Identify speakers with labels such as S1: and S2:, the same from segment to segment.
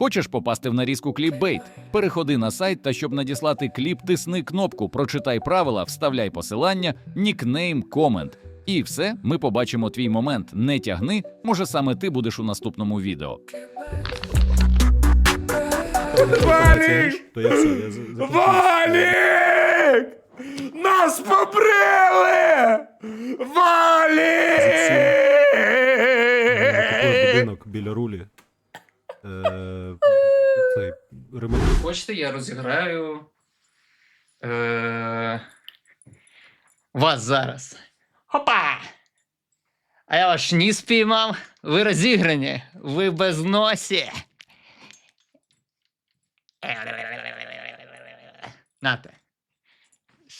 S1: Хочеш попасти в нарізку кліпбейт? Переходи на сайт та щоб надіслати кліп, тисни кнопку, прочитай правила, вставляй посилання, нікнейм, комент. І все, ми побачимо твій момент. Не тягни, може саме ти будеш у наступному відео.
S2: Валік! Валік! Нас побрили!
S3: Такий
S2: Валік!
S3: будинок біля рулі. Е.
S4: Хочете, я розіграю. Е... Вас зараз. Хопа! А я ваш ніс спіймав. Ви розіграні. Ви без носі. Нате.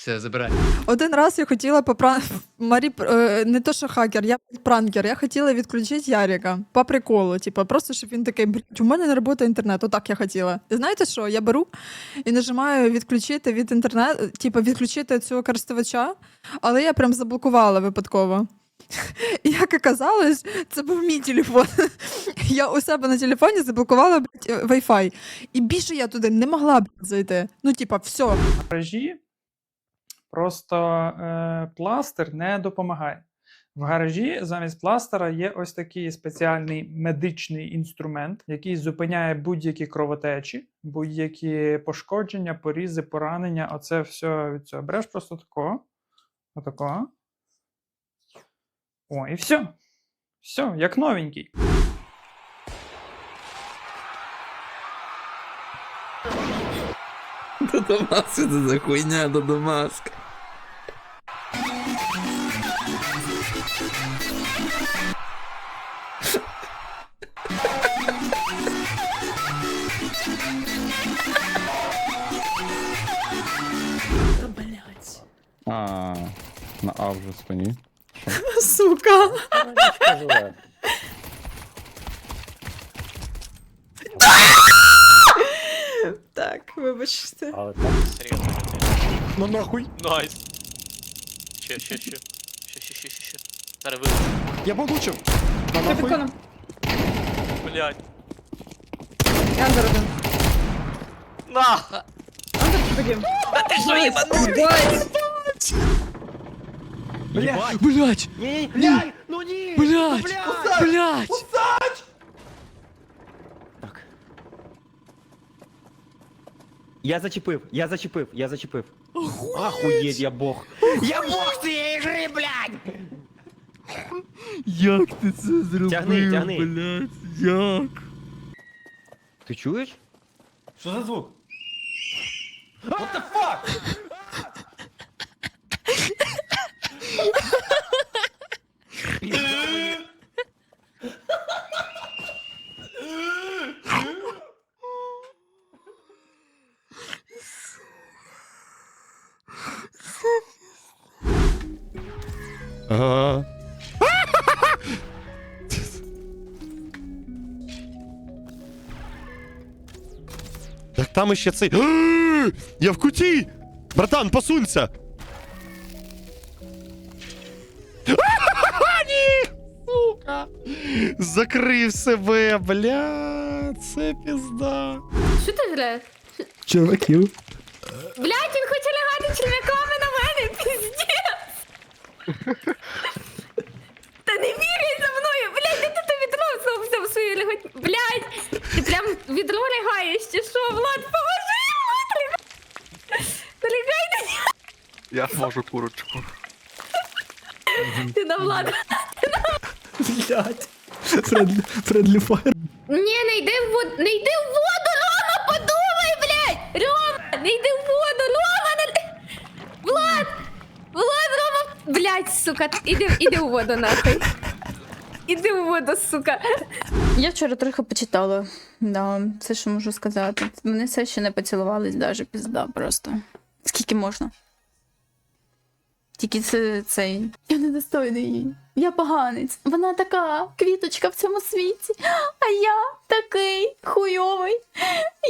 S4: Все, забирай.
S5: Один раз я хотіла попра... Марі, е, не то, що хакер, я пранкер. Я хотіла відключити Ярика по приколу. Типу, просто щоб він такий, «Блядь, у мене не працює інтернет. Отак я хотіла. І знаєте що? Я беру і нажимаю відключити від інтернету, типу, відключити цього користувача, але я прям заблокувала випадково. І як оказалось, це був мій телефон. Я у себе на телефоні заблокувала блядь, Wi-Fi. І більше я туди не могла блядь, зайти. Ну, типа, все.
S2: гаражі просто е, пластир не допомагає. В гаражі замість пластира є ось такий спеціальний медичний інструмент, який зупиняє будь-які кровотечі, будь-які пошкодження, порізи, поранення. Оце все від цього. Береш просто такого. Отакого. О, і все. Все, як новенький.
S6: Додомас, що це за хуйня Додомаска?
S7: А вже спині.
S5: Сука. Так, вибачте.
S3: Ну нахуй!
S8: Найс. Ще, ще, ще. Ще, ще, ще, ще, ще. Зараз вилучу.
S3: Я получив! На нахуй!
S8: Блядь.
S5: Андер один.
S8: На!
S5: Андер.
S8: Та ти що, їбанутий?
S3: Блять!
S1: Блять!
S3: Ні! Блять! Ну ні!
S1: Блять! Блять!
S9: Так. Я зачепив, я зачепив, я зачепив. Охуєть, я бог. Я бог цієї гри, блядь!
S1: Як ти це зробив?
S9: Тягни, тягни.
S1: Блять, як?
S9: Ти чуєш?
S3: Що за звук? Ага. Там іще цей. Я в куті! Братан, посунься! Закрив себе, бля, це пізда.
S10: Що ти граєш?
S3: Чуваків.
S10: Блять, він хоче лягати черв'яками на мене, піздець! Та не бігай за мною! Блять, де ти то відро взяв- взяв свою лягать? Блять! Ти прям відро лягаєш чи що? Влад, поможи! Влад, лягай! Та лягай на
S6: Я можу курочку.
S10: ти на Влада.
S3: Блять. Фредлі, фредлі фаєр.
S10: Ні, не йди в воду, не йди в воду, Рома, подумай, блядь! Рома, не йди в воду, Рома, не... Влад! Влад, Рома! Блядь, сука, іди, іди в воду нахуй. Іди в воду, сука.
S11: Я вчора трохи почитала. Да, це що можу сказати. Вони все ще не поцілувались, даже пізда просто. Скільки можна? Тільки це цей. Я недостойний її. Я поганець. Вона така квіточка в цьому світі. А я такий хуйовий.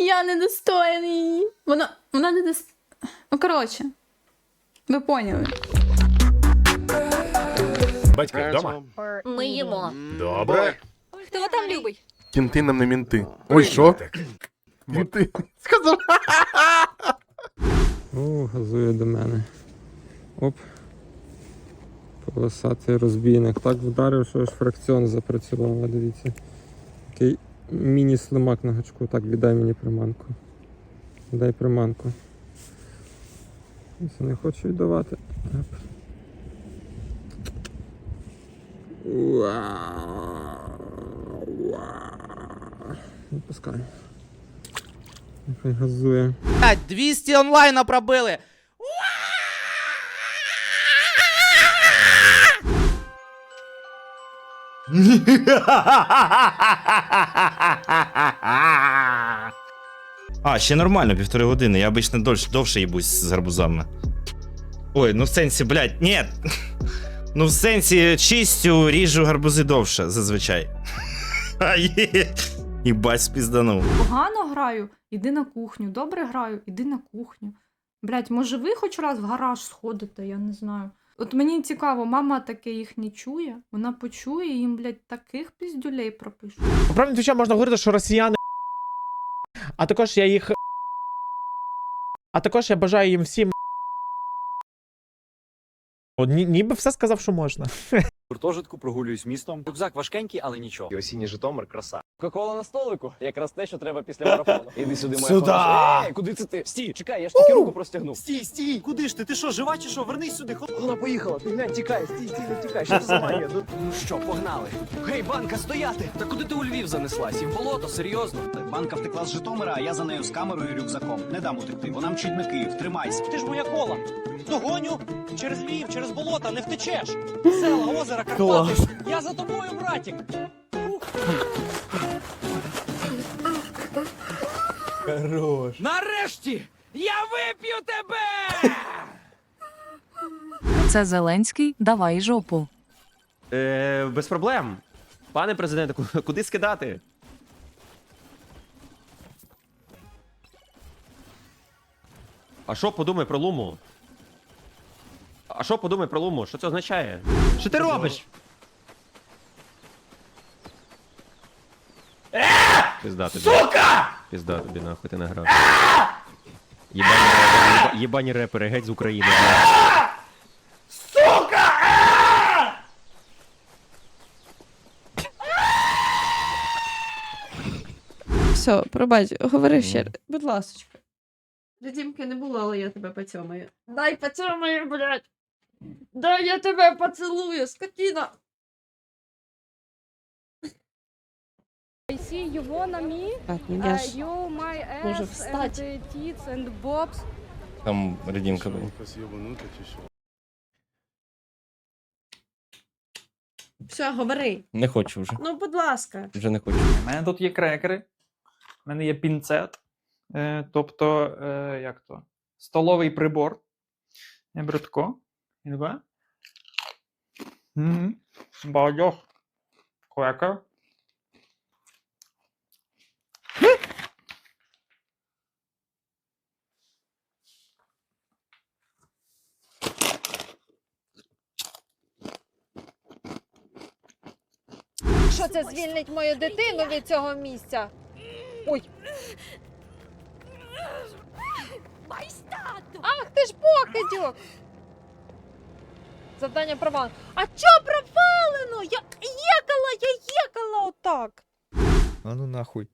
S11: Я недостойний її. Вона. Вона не дос... Ну, коротше. Ви поняли.
S3: Батько вдома?
S10: Ми їмо.
S3: Добре.
S10: Хто там любить?
S12: Кінти нам не мінти. Ой, що? Мінти. Сказав.
S13: О, газує до мене. Оп. Полосатий розбійник. Так вдарив, що аж фракціон запрацював, дивіться. Такий міні-слимак на гачку. Так, віддай мені приманку. Дай приманку. Ось Не хочу віддавати. Пускай. Нехай газує.
S9: 200 онлайна пробили.
S3: А, ще нормально, півтори години. Я обично довше, довше їбусь з гарбузами. Ой, ну в сенсі, блядь, ні. Ну, в сенсі, чистю ріжу гарбузи довше, зазвичай. Їбать, спізданув.
S14: Погано граю, іди на кухню. Добре граю, іди на кухню. Блять, може ви хоч раз в гараж сходите, я не знаю. От мені цікаво, мама таке їх не чує, вона почує їм, блядь, таких піздюлей пропише.
S9: Правді твіча можна говорити, що росіяни. А також я їх. А також я бажаю їм всім. Ні, ніби все сказав, що можна.
S13: Гуртожитку прогулююсь містом. Рюкзак важкенький, але нічого.
S9: Осінній Житомир, краса.
S13: Кока-кола на столику, якраз те, що треба після марафону. Іди сюди, моя
S9: Сюда!
S13: хороша. Ей, куди це ти? Стій, чекай, я ж тільки руку простягнув.
S9: Стій, стій! Куди ж ти? Ти що, жива чи що? Вернись сюди, ход.
S13: Вона поїхала, ти глянь, тікай, стій, стій, не тікай, що це за магія? Ну, ну що, погнали. Гей, банка, стояти! Та куди ти у Львів занеслась? І в болото, серйозно?
S9: Банка втекла з Житомира, а я за нею з камерою і рюкзаком. Не дам утекти. Вона мчить на Київ. Тримайся. Ти ж моя кола. Догоню через Львів, через болота, не втечеш. Села, озера, Карпати. Я за тобою, братік. Хорош.
S13: Нарешті! Я вип'ю тебе!
S15: Це Зеленський, давай жопу.
S9: Е, без проблем. Пане президенте, ку- куди скидати? А що подумай про Луму? А що подумай про Луму? Що це означає? Що ти робиш? Пізда тобі. Сука! Пізда тобі, нахуй ти награв. Єбані репери, єба- єбані репери, геть з України. блядь.
S14: Все, пробач, говори ще. Будь ласочка. Дімки не було, але я тебе поцьомаю. Дай поцьомаю, блядь. Дай я тебе поцілую, скотина.
S15: I see you wanna me,
S14: Я ж
S15: you my ass
S14: Може, встать?
S15: and tits and bobs.
S3: Там редінка була.
S14: Все, говори.
S3: Не хочу вже.
S14: Ну, будь ласка.
S3: Вже не хочу.
S2: У мене тут є крекери, у мене є пінцет, е, тобто, е, як то, столовий прибор. Я беру таке. Багатьох. Крекер.
S15: Що це звільнить мою дитину від цього місця? Ой. Ах ти ж покидьок! Завдання провалено. А чо провалено? Я їкала, я їкала отак.
S9: А ну нахуй.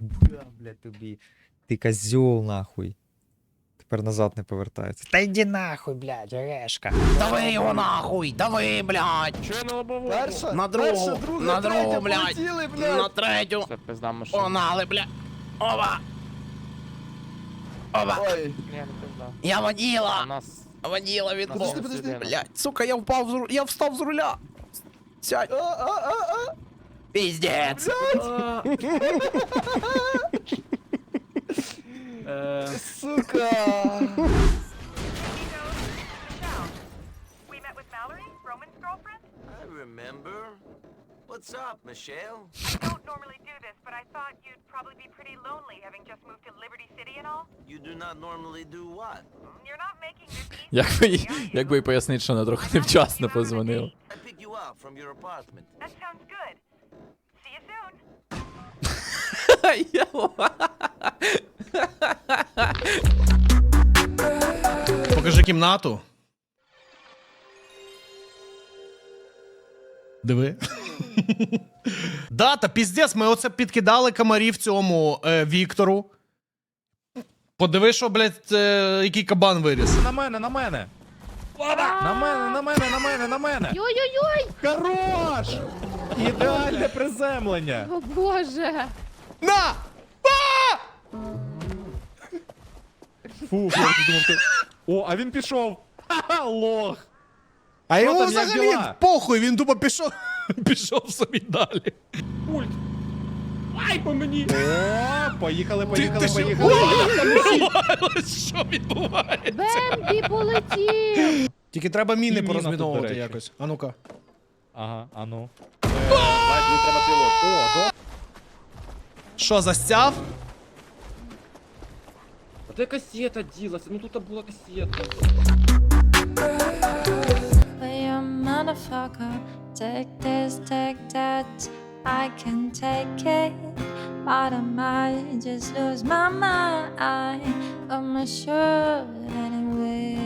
S9: Бля, блядь, тобі. Ти козьол нахуй. Тепер назад не повертається. Та йди нахуй, блядь, орешка.
S13: Дави його нахуй! Дави, блядь! Що на лобову? Перша, на другу, на другу, блядь! На третю! Це пизда машина. Погнали, блядь! Оба! Оба! Ой. Я воділа! Нас... Воділа від Подожди, подожди, блядь! Сука, я впав з ру- я встав з руля! Сядь! Піздець! Сука!
S16: I remember. What's up, Michelle?
S15: I don't normally do this, but I thought you'd probably be pretty lonely having just moved to Liberty City and all.
S16: You do not normally do what?
S15: You're not making this easy.
S17: Як би, як би пояснити, що вона трохи невчасно позвонила.
S16: I pick you up from your apartment.
S15: That sounds good. See you soon.
S5: Покажи кімнату. Диви. Дата, піздець, ми оце підкидали комарів цьому е, Віктору. Подиви, що, блядь, е, який кабан виріс.
S18: На мене, на мене. На мене, на мене, на мене, на мене.
S15: Йой-йой-йой!
S18: Хорош! Ідеальне приземлення.
S15: О боже!
S5: На!
S18: Фу, я вже думав, ти... О, а він пішов. Ха-ха, лох.
S5: А
S18: Що
S5: йому взагалі похуй, він тупо пішов, пішов собі далі.
S18: Ульт. Ай, по мені. О, поїхали, поїхали,
S5: ти
S18: поїхали.
S5: Що відбувається?
S15: Бембі полетів!
S5: Тільки треба міни
S18: міна тут, до
S5: порозміновувати
S18: речі.
S5: якось. А ну-ка.
S18: Ага, а ну. Бать, мені треба пілот. О, до.
S5: Що, застяв?
S19: А де касета ділася? Ну тут була касета.
S20: motherfucker, take this, take that. I can take it, but I might just lose my mind. I'm not sure anyway.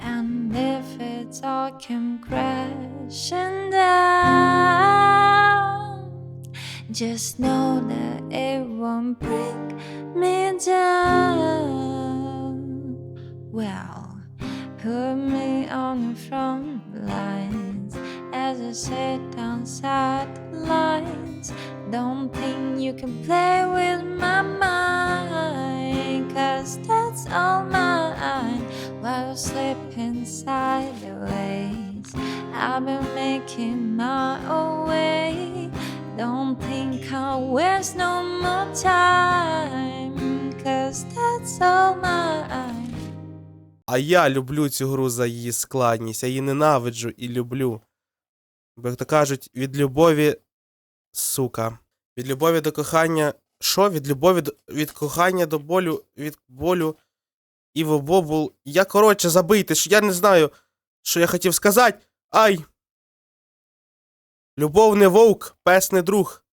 S20: And if it's all came crashing down, just know that it won't break me down. Well, put me on the front lines as I sit down sidelines. Don't think you can play with my mind, cause that's all mine. While I slip inside the sideways, I've been making my own way. Don't think I'll waste no more time, cause that's all mine.
S21: А я люблю цю гру за її складність, я її ненавиджу і люблю. Бо як то кажуть, від любові, сука. Від любові до кохання. Що? Від любові до від кохання до болю, від болю і в бобул. Я коротше забийте, що я не знаю, що я хотів сказати. Ай! Любов не вовк, пес не друг.